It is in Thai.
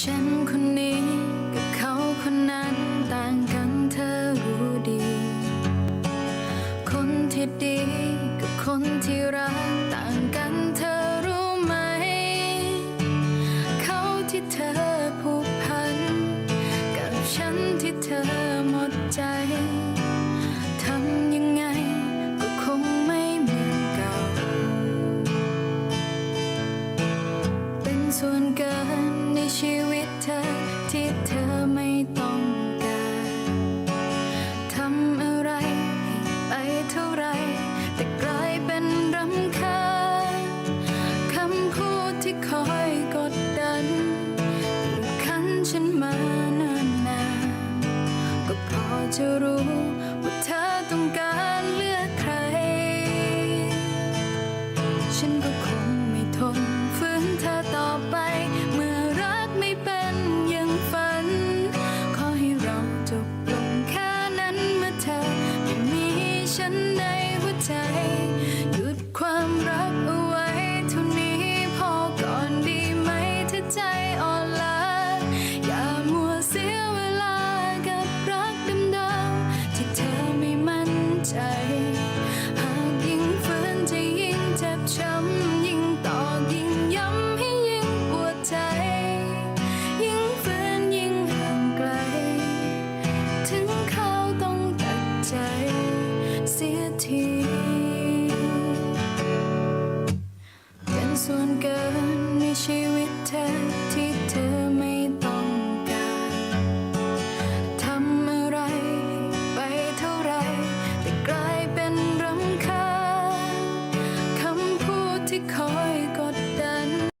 ฉันคนนี้กับเขาคนนั้นต่างกันเธอรู้ดี คนที่ดีกับคนที่รักต่างกันเธอรู้ไหม เขาที่เธอผูกพัน กับฉันที่เธอหมดใจทำยังไงก็คงไม่เหมือนเก่า เป็นส่วน เธอที่เธอไม่ต้องการทำอะไรให้ไปเท่าไร แต่กลายเป็นรำคาญคำพูดที่คอยกดดันบีบคั้นฉันมานานนานๆก็พอจะรู้ว่าเธอต้องการเลือกใคร ฉันก็ หั เสียทีเป็นส่วนเกินในชีวิตเธอ